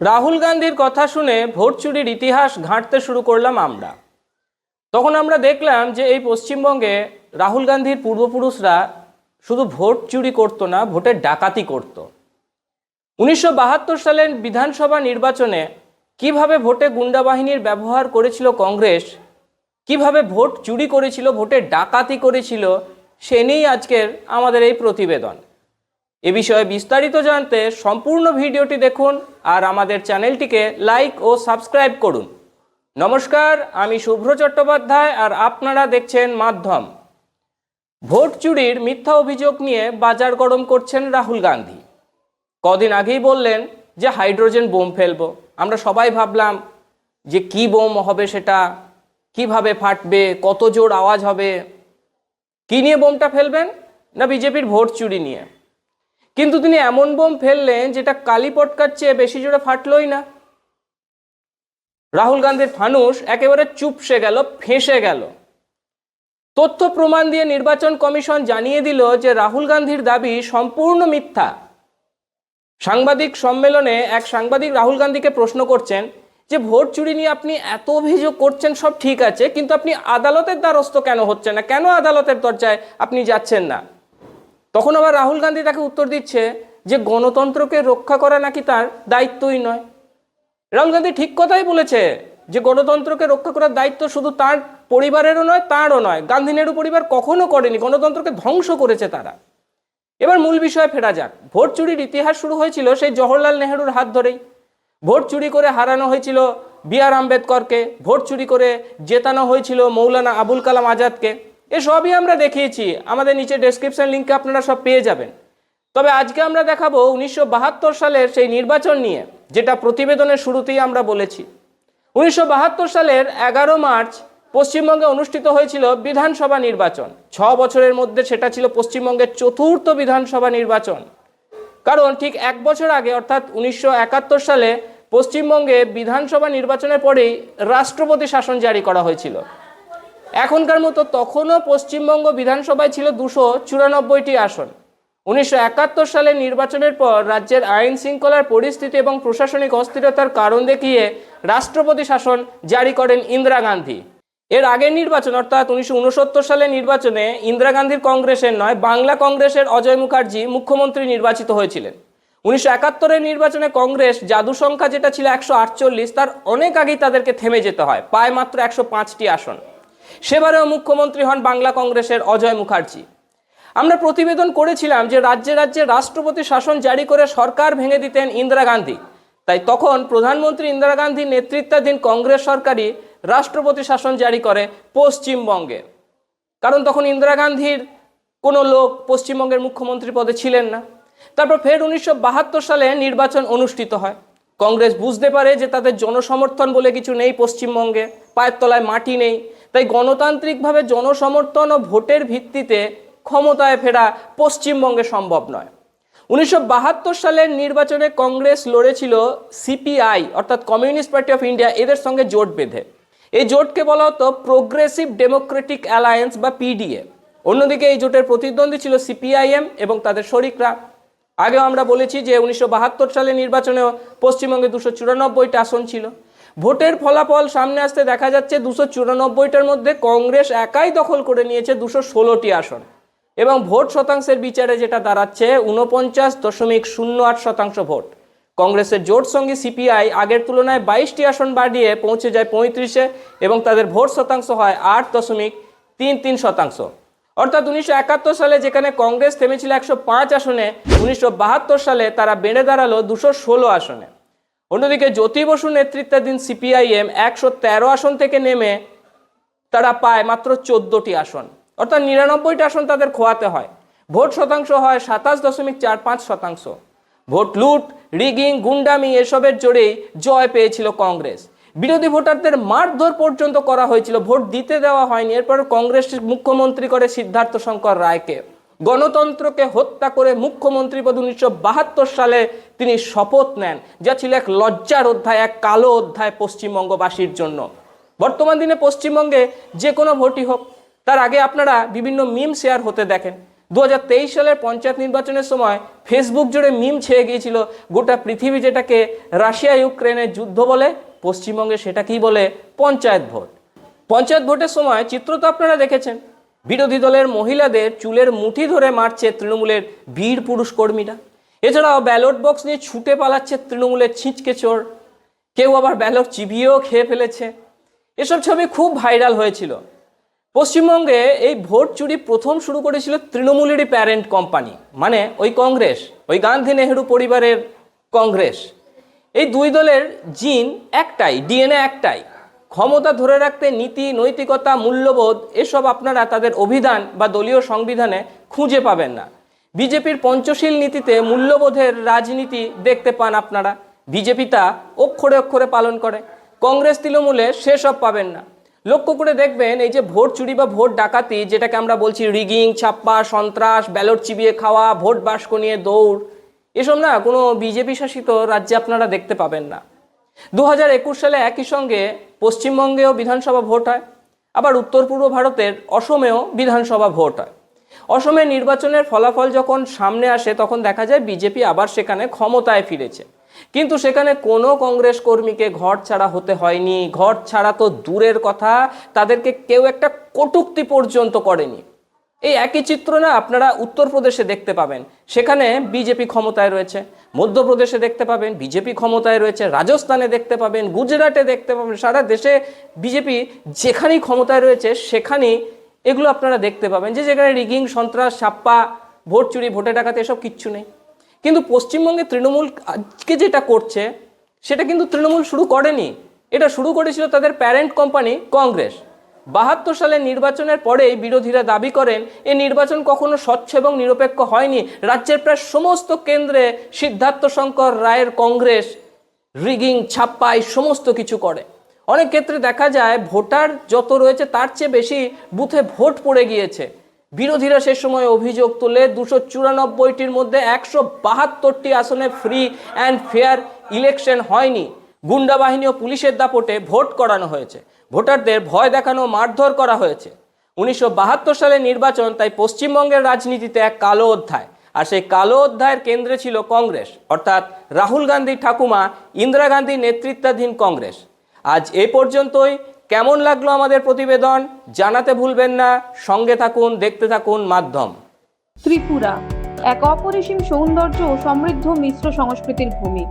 রাহুল গান্ধীর কথা শুনে ভোট চুরির ইতিহাস ঘাঁটতে শুরু করলাম আমরা। তখন আমরা দেখলাম যে এই পশ্চিমবঙ্গে রাহুল গান্ধীর পূর্বপুরুষরা শুধু ভোট চুরি করতো না, ভোটের ডাকাতি করত। উনিশশো বাহাত্তর সালের বিধানসভা নির্বাচনে কীভাবে ভোটে গুন্ডা বাহিনীর ব্যবহার করেছিল কংগ্রেস, কীভাবে ভোট চুরি করেছিল, ভোটে ডাকাতি করেছিল, সে নিয়েই আজকের আমাদের এই প্রতিবেদন। এ বিষয়ে বিস্তারিত জানতে সম্পূর্ণ ভিডিওটি দেখুন আর আমাদের চ্যানেলটিকে লাইক ও সাবস্ক্রাইব করুন। নমস্কার, আমি শুভ্র চট্টোপাধ্যায় আর আপনারা দেখছেন মাধ্যম। ভোট চুরির মিথ্যা অভিযোগ নিয়ে বাজার গরম করছেন রাহুল গান্ধী। কদিন আগেই বললেন যে হাইড্রোজেন বোম ফেলব। আমরা সবাই ভাবলাম যে কি বোম হবে সেটা, কীভাবে ফাটবে, কত জোর আওয়াজ হবে, কি নিয়ে বোমটা ফেলবেন? না বিজেপির ভোট চুরি নিয়ে। কিন্তু তিনি এমন বোম ফেললেন যেটা কালি পটকার চেয়ে বেশি জোরে ফাটলই না। রাহুল গান্ধীর ফানুস একেবারে চুপসে গেল, ফেঁসে গেল। তথ্য প্রমাণ দিয়ে নির্বাচন কমিশন জানিয়ে দিল যে রাহুল গান্ধীর দাবি সম্পূর্ণ মিথ্যা। সাংবাদিক সম্মেলনে এক সাংবাদিক রাহুল গান্ধীকে প্রশ্ন করছেন যে, ভোট চুরি নিয়ে আপনি এত অভিযোগ করছেন, সব ঠিক আছে, কিন্তু আপনি আদালতের দ্বারস্থ কেন হচ্ছে না? কেন আদালতের দরজায় আপনি যাচ্ছেন না? তখন আবার রাহুল গান্ধী তাকে উত্তর দিচ্ছে যে গণতন্ত্রকে রক্ষা করা নাকি তার দায়িত্বই নয়। রাহুল গান্ধী ঠিক কথাই বলেছে যে গণতন্ত্রকে রক্ষা করার দায়িত্ব শুধু তার পরিবারেরও নয়, তারও নয়। গান্ধী নেহরু পরিবার কখনো করেনি, গণতন্ত্রকে ধ্বংস করেছে তারা। এবার মূল বিষয়ে ফেরা যাক। ভোট চুরির ইতিহাস শুরু হয়েছিল সেই জওহরলাল নেহরুর হাত ধরেই। ভোট চুরি করে হারানো হয়েছিল বি আর আম্বেদকরকে, ভোট চুরি করে জেতানো হয়েছিল মৌলানা আবুল কালাম আজাদকে। এসবই আমরা দেখিয়েছি। আমাদের নিচে ডেসক্রিপশন লিঙ্কে আপনারা সব পেয়ে যাবেন। তবে আজকে আমরা দেখাবো উনিশশো বাহাত্তর সালের সেই নির্বাচন নিয়ে, যেটা প্রতিবেদনের শুরুতেই আমরা বলেছি। উনিশশো বাহাত্তর সালের এগারো মার্চ পশ্চিমবঙ্গে অনুষ্ঠিত হয়েছিল বিধানসভা নির্বাচন। ছ বছরের মধ্যে সেটা ছিল পশ্চিমবঙ্গের চতুর্থ বিধানসভা নির্বাচন। কারণ ঠিক এক বছর আগে, অর্থাৎ উনিশশো একাত্তর সালে, পশ্চিমবঙ্গে বিধানসভা নির্বাচনের পরেই রাষ্ট্রপতি শাসন জারি করা হয়েছিল। এখনকার মতো তখনও পশ্চিমবঙ্গ বিধানসভায় ছিল দুশো চুরানব্বইটি আসন। উনিশশো একাত্তর সালের নির্বাচনের পর রাজ্যের আইন শৃঙ্খলার পরিস্থিতি এবং প্রশাসনিক অস্থিরতার কারণ দেখিয়ে রাষ্ট্রপতি শাসন জারি করেন ইন্দিরা গান্ধী। এর আগের নির্বাচন, অর্থাৎ উনিশশো উনসত্তর সালের নির্বাচনে ইন্দিরা গান্ধীর কংগ্রেসের নয়, বাংলা কংগ্রেসের অজয় মুখার্জি মুখ্যমন্ত্রী নির্বাচিত হয়েছিলেন। উনিশশো একাত্তরের নির্বাচনে কংগ্রেস জাদু সংখ্যা যেটা ছিল একশো আটচল্লিশ, তার অনেক আগেই তাদেরকে থেমে যেতে হয়, পায় মাত্র একশো পাঁচটি আসন। সেবারেও মুখ্যমন্ত্রী হন বাংলা কংগ্রেসের অজয় মুখার্জি। আমরা প্রতিবেদন করেছিলাম যে রাজ্যে রাজ্যে রাষ্ট্রপতি শাসন জারি করে সরকার ভেঙে দিতেন ইন্দিরা গান্ধী। তাই তখন প্রধানমন্ত্রী ইন্দিরা গান্ধীর নেতৃত্বাধীন কংগ্রেস সরকারই রাষ্ট্রপতি শাসন জারি করে পশ্চিমবঙ্গে। কারণ তখন ইন্দিরা গান্ধীর কোনো লোক পশ্চিমবঙ্গের মুখ্যমন্ত্রী পদে ছিলেন না। তারপর ফের উনিশশো বাহাত্তর সালে নির্বাচন অনুষ্ঠিত হয়। কংগ্রেস বুঝতে পারে যে তাদের জনসমর্থন বলে কিছু নেই পশ্চিমবঙ্গে, পায়ের তলায় মাটি নেই। তাই গণতান্ত্রিকভাবে জনসমর্থন ও ভোটের ভিত্তিতে ক্ষমতায় ফেরা পশ্চিমবঙ্গে সম্ভব নয়। উনিশশো সালের নির্বাচনে কংগ্রেস লড়েছিল সিপিআই, অর্থাৎ কমিউনিস্ট পার্টি অফ ইন্ডিয়া, এদের সঙ্গে জোট বেঁধে। এই জোটকে বলা হতো প্রোগ্রেসিভ ডেমোক্রেটিক অ্যালায়েন্স বা পিডিএ অন্যদিকে এই জোটের প্রতিদ্বন্দ্বী ছিল সিপিআইএম এবং তাদের শরিকরা। আগেও আমরা বলেছি যে উনিশশো সালের নির্বাচনেও পশ্চিমবঙ্গে দুশো চুরানব্বইটা আসন ছিল। ভোটের ফলাফল সামনে আসতে দেখা যাচ্ছে দুশো চুরানব্বইটার মধ্যে কংগ্রেস একাই দখল করে নিয়েছে দুশো ষোলোটি আসন। এবং ভোট শতাংশের বিচারে যেটা দাঁড়াচ্ছে, উনপঞ্চাশ দশমিক শূন্য আট শতাংশ ভোট। কংগ্রেসের জোট সঙ্গী সিপিআই আগের তুলনায় বাইশটি আসন বাড়িয়ে পৌঁছে যায় পঁয়ত্রিশে এবং তাদের ভোট শতাংশ হয় আট দশমিক তিন তিন শতাংশ। অর্থাৎ উনিশশো একাত্তর সালে যেখানে কংগ্রেস থেমেছিল একশো পাঁচ আসনে, উনিশশো বাহাত্তর সালে তারা বেড়ে দাঁড়াল দুশো আসনে। অন্যদিকে জ্যোতি বসু নেতৃত্বাধীন সিপিআইএম একশো তেরো আসন থেকে নেমে তারা পায় মাত্র চোদ্দোটি আসন। অর্থাৎ নিরানব্বইটি আসন তাদের খোয়াতে হয়। ভোট শতাংশ হয় সাতাশ দশমিক চার পাঁচ শতাংশ। ভোট লুট, রিগিং, গুন্ডামি এসবের জোরেই জয় পেয়েছিল কংগ্রেস। বিরোধী ভোটারদের মারধর পর্যন্ত করা হয়েছিল, ভোট দিতে দেওয়া হয়নি। এরপর কংগ্রেস মুখ্যমন্ত্রী করে সিদ্ধার্থ শঙ্কর রায়কে। গণতন্ত্রকে হত্যা করে মুখ্যমন্ত্রী পদ উনিশশো বাহাত্তর সালে তিনি শপথ নেন, যা ছিল এক লজ্জার অধ্যায়, এক কালো অধ্যায় পশ্চিমবঙ্গবাসীর জন্য। বর্তমান দিনে পশ্চিমবঙ্গে যে কোনো ভোটই হোক, তার আগে আপনারা বিভিন্ন মিম শেয়ার হতে দেখেন। দু হাজার তেইশ সালের পঞ্চায়েত নির্বাচনের সময় ফেসবুক জুড়ে মিম ছেয়ে গিয়েছিল, গোটা পৃথিবী যেটাকে রাশিয়া ইউক্রেনের যুদ্ধ বলে, পশ্চিমবঙ্গে সেটা কি বলে পঞ্চায়েত ভোট। পঞ্চায়েত ভোটের সময় চিত্র তো আপনারা দেখেছেন বিরোধী দলের মহিলাদের চুলের মুঠি ধরে মারছে তৃণমূলের বীর পুরুষ কর্মীরা। এছাড়াও ব্যালট বক্স নিয়ে ছুটে পালাচ্ছে তৃণমূলের ছিঁচকে চোর। কেউ আবার ব্যালট চিবিয়েও খেয়ে ফেলেছে। এসব ছবি খুব ভাইরাল হয়েছিল। পশ্চিমবঙ্গে এই ভোট চুরি প্রথম শুরু করেছিল তৃণমূলেরই প্যারেন্ট কোম্পানি মানে ওই কংগ্রেস, ওই গান্ধী নেহেরু পরিবারের কংগ্রেস। এই দুই দলের জিন একটাই, ডিএনএ একটাই। ক্ষমতা ধরে রাখতে নীতি, নৈতিকতা, মূল্যবোধ, এসব আপনারা তাদের অভিধান বা দলীয় সংবিধানে খুঁজে পাবেন না। বিজেপির পঞ্চশীল নীতিতে মূল্যবোধের রাজনীতি দেখতে পান আপনারা। বিজেপি তা অক্ষরে অক্ষরে পালন করে। কংগ্রেস তৃণমূলে সেসব পাবেন না। লক্ষ্য করে দেখবেন এই যে ভোট চুরি বা ভোট ডাকাতি, যেটাকে আমরা বলছি রিগিং, ছাপ্পা, সন্ত্রাস, ব্যালট চিবিয়ে খাওয়া, ভোট বাস্ক নিয়ে দৌড়, এসব না কোনো বিজেপি শাসিত রাজ্যে আপনারা দেখতে পাবেন না। দু হাজার একুশ সালে একই সঙ্গে পশ্চিমবঙ্গেও বিধানসভা ভোট হয়, আবার উত্তর পূর্ব ভারতের অসমেও বিধানসভা ভোট হয়। অসমে নির্বাচনের ফলাফল যখন সামনে আসে, তখন দেখা যায় বিজেপি আবার সেখানে ক্ষমতায় ফিরেছে। কিন্তু সেখানে কোনো কংগ্রেস কর্মীকে ঘর ছাড়া হতে হয়নি। ঘর ছাড়া তো দূরের কথা, তাদেরকে কেউ একটা কটুক্তি পর্যন্ত করেনি। এই একই চিত্র না আপনারা উত্তরপ্রদেশে দেখতে পাবেন। সেখানে বিজেপি ক্ষমতায় রয়েছে মধ্যপ্রদেশে দেখতে পাবেন, বিজেপি ক্ষমতায় রয়েছে, রাজস্থানে দেখতে পাবেন, গুজরাটে দেখতে পাবেন, সারা দেশে বিজেপি যেখানেই ক্ষমতায় রয়েছে, সেখানেই এগুলো আপনারা দেখতে পাবেন। যে যেখানে রিগিং, সন্ত্রাস, ছাপ্পা, ভোট চুরি, ভোটে ডাকাতে, এসব কিচ্ছু নেই। কিন্তু পশ্চিমবঙ্গে তৃণমূল আজকে যেটা করছে, সেটা কিন্তু তৃণমূল শুরু করেনি। এটা শুরু করেছিল তাদের প্যারেন্ট কোম্পানি কংগ্রেস বাহাত্তর সালের নির্বাচনের পরেই বিরোধীরা দাবি করেন এই নির্বাচন কখনো স্বচ্ছ এবং নিরপেক্ষ হয়নি। রাজ্যের প্রায় সমস্ত কেন্দ্রে সিদ্ধার্থ শঙ্কর রায়ের কংগ্রেস রিগিং ছাপ্পা এই সমস্ত কিছু করে। অনেক ক্ষেত্রে দেখা যায়, ভোটার যত রয়েছে তার চেয়ে বেশি বুথে ভোট পড়ে গিয়েছে। বিরোধীরা সে সময় অভিযোগ তুলে, দুশো চুরানব্বইটির মধ্যে একশো বাহাত্তরটি আসনে ফ্রি অ্যান্ড ফেয়ার ইলেকশন হয়নি। গুন্ডা বাহিনী ও পুলিশের দাপটে ভোট করানো হয়েছে। ভোটারদের ভয় দেখানো মারধর করা হয়েছে। উনিশশো বাহাত্তর সালের নির্বাচন তাই পশ্চিমবঙ্গের রাজনীতিতে এক কালো অধ্যায়। আর সেই কালো অধ্যায়ের কেন্দ্রে ছিল কংগ্রেস, অর্থাৎ রাহুল গান্ধী ঠাকুমা, ইন্দিরা গান্ধী নেতৃত্বাধীন কংগ্রেস। আজ এ পর্যন্তই। কেমন লাগল আমাদের প্রতিবেদন? জানাতে ভুলবেন না। সঙ্গে থাকুন, দেখতে থাকুন মাধ্যম। ত্রিপুরা, এক অপরিসীম সৌন্দর্য ও সমৃদ্ধ মিশ্র সংস্কৃতির ভূমি।